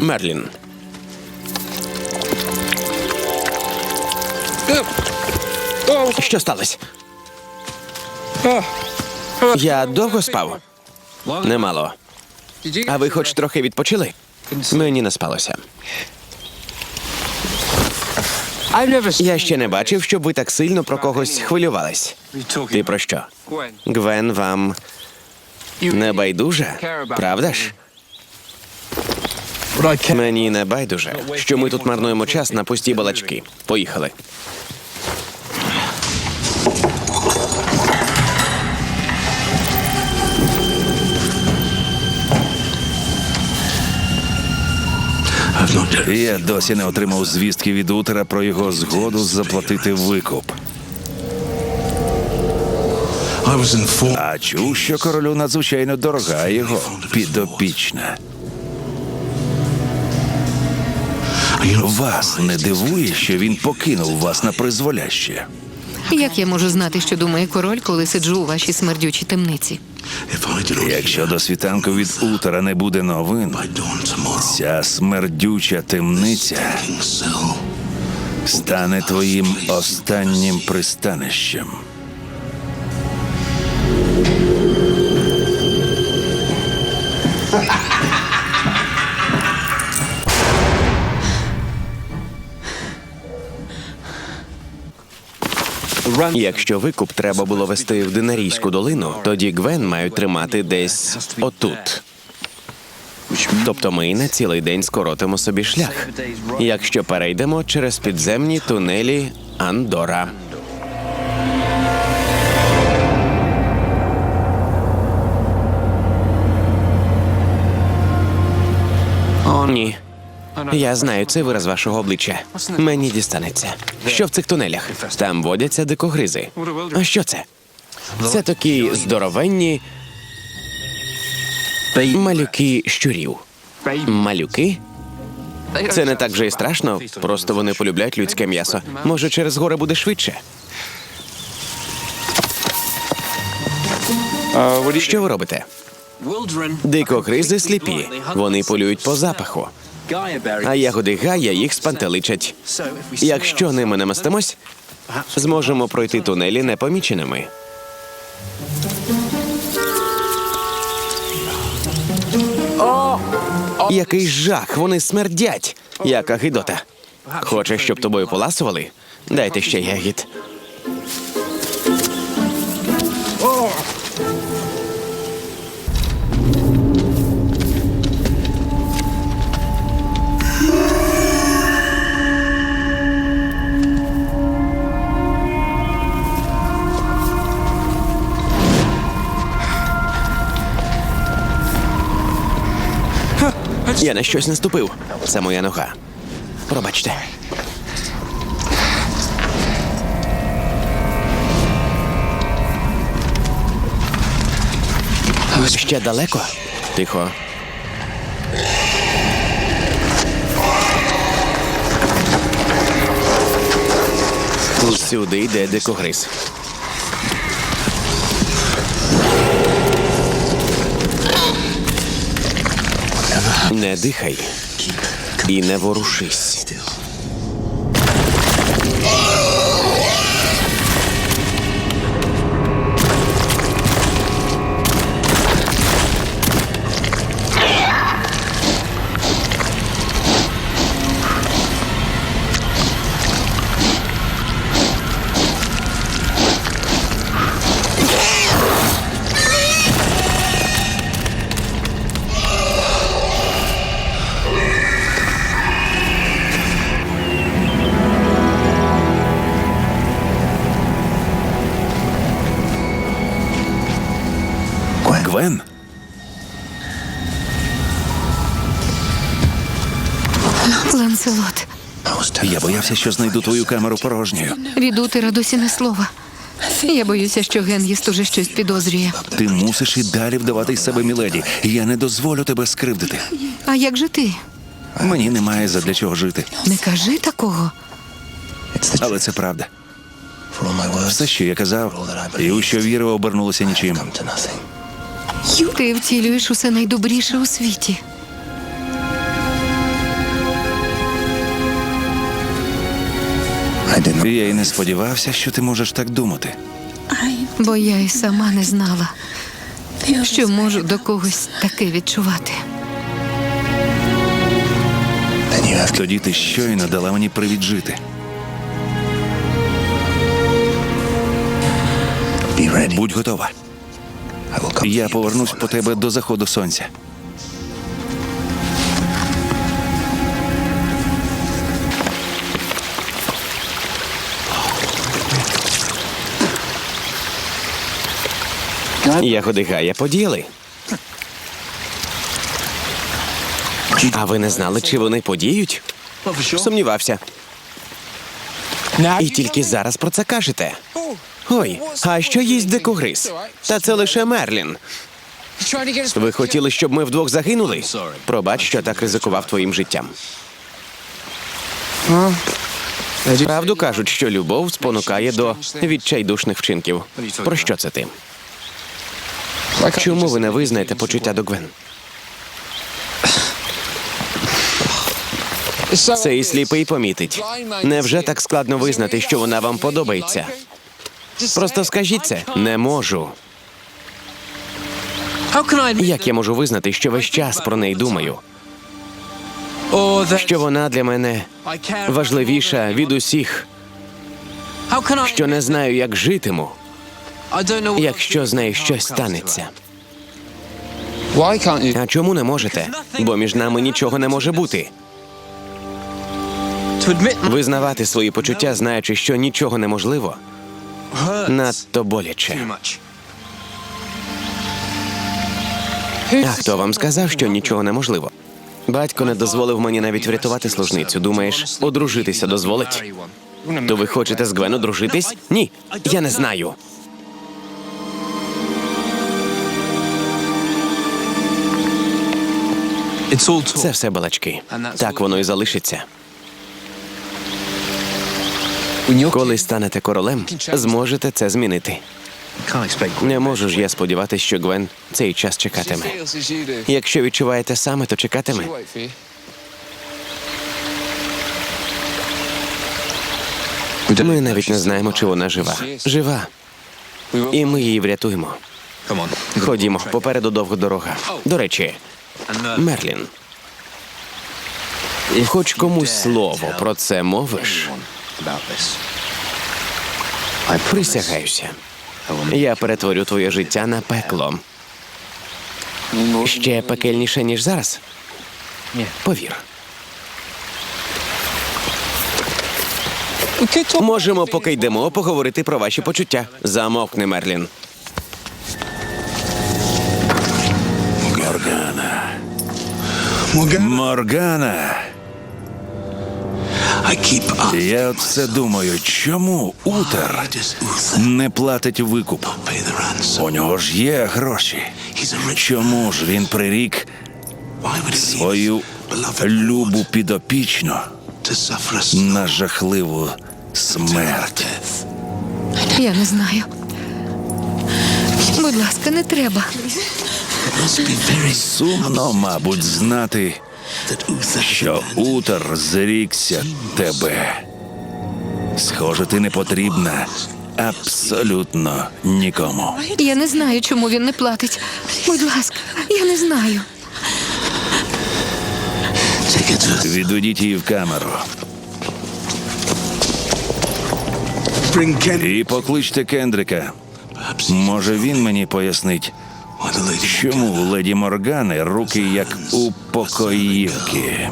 Мерлін. Що сталося? Я довго спав? Немало. А ви хоч трохи відпочили? Мені не спалося. Я ще не бачив, щоб ви так сильно про когось хвилювались. Ти про що? Гвен вам не байдужа, правда ж? Мені не байдуже, що ми тут марнуємо час на пусті балачки. Поїхали. Я досі не отримав звістки від утера про його згоду заплатити викуп. А чув, що королю надзвичайно дорога його підопічна. Вас не дивує, що він покинув вас на призволяще. Як я можу знати, що думає король, коли сиджу у вашій смердючій темниці? Якщо до світанку від утера не буде новин, ця смердюча темниця стане твоїм останнім пристанищем. Якщо викуп треба було вести в Динарійську долину, тоді Гвен мають тримати десь отут. Тобто ми на цілий день скоротимо собі шлях, якщо перейдемо через підземні тунелі Андора. Ні. Я знаю цей вираз вашого обличчя. Мені дістанеться. Що в цих тунелях? Там водяться дикогризи. А що це? Це такі здоровенні малюки щурів. Малюки? Це не так вже і страшно, просто вони полюбляють людське м'ясо. Може, через гори буде швидше. Що ви робите? Дикогризи сліпі. Вони полюють по запаху. А ягоди Гая їх спантеличать. Якщо ними не мастимось, зможемо пройти тунелі непоміченими. Який жах, вони смердять. Яка гидота. Хочеш, щоб тобою поласували? Дайте ще ягід. Я на щось наступив. Це моя нога. Пробачте. Ще далеко? Тихо. Сюди йде дикогриз. Не дихай і не ворушись. Гвен? Ланселот, Я боявся, що знайду твою камеру порожньою. від утера досі не слова. Я боюся, що Ген'їст уже щось підозрює. Ти мусиш і далі вдавати з себе міледі. Я не дозволю тебе скривдити. А як же ти? Мені немає задля чого жити. Не кажи такого. Але це правда. Все, що я казав, і у що вірив, обернулося нічим. Ти втілюєш усе найдобріше у світі. Я й не сподівався, що ти можеш так думати. Бо я й сама не знала, що можу до когось таке відчувати. Тоді ти щойно дала мені привід жити. Будь готова. Я повернусь по тебе до заходу сонця. Ягоди Гая подіяли. А ви не знали, чи вони подіють? Сумнівався. І тільки зараз про це кажете. Ой, а що їсть дикогриз? Та це лише Мерлін. Ви хотіли, щоб ми вдвох загинули? Пробач, що так ризикував твоїм життям. Правду кажуть, що любов спонукає до відчайдушних вчинків. Про що це ти? Чому ви не визнаєте почуття до Гвен? Цей сліпий помітить. Невже так складно визнати, що вона вам подобається? Просто скажіть це. Не можу. Як я можу визнати, що весь час про неї думаю? Що вона для мене важливіша від усіх, що не знаю, як житиму, якщо з нею щось станеться. А чому не можете? Бо між нами нічого не може бути. Визнавати свої почуття, знаючи, що нічого неможливо, надто боляче. А хто вам сказав, що нічого неможливо? Батько не дозволив мені навіть врятувати служницю. Думаєш, одружитися дозволить? То ви хочете з Гвен одружитись? Ні, я не знаю. Це все балачки. Так воно і залишиться. Коли станете королем, зможете це змінити. Не можу ж я сподіватися, що Гвен цей час чекатиме. Якщо відчуваєте саме, то чекатиме. Ми навіть не знаємо, чи вона жива. Жива, і ми її врятуємо. Ходімо, попереду довга дорога. До речі, Мерлін, хоч комусь слово про це мовиш. Присягаюся. Я перетворю твоє життя на пекло. Ще пекельніше, ніж зараз. Повір. Можемо, поки йдемо, поговорити про ваші почуття. Замовкни, Мерлін. Моргана, up. Я все думаю, чому Утер не платить викуп? У нього ж є гроші. Чому ж він прирік свою любу підопічну на жахливу смерть? Я не знаю. Будь ласка, не треба. Сумно, мабуть, знати, що Утер зрікся тебе. Схоже, ти не потрібна абсолютно нікому. Я не знаю, чому він не платить. Будь ласка, я не знаю. Відведіть її в камеру і покличте Кендрика. Може, він мені пояснить, чому у леді Моргани руки як у покоївки.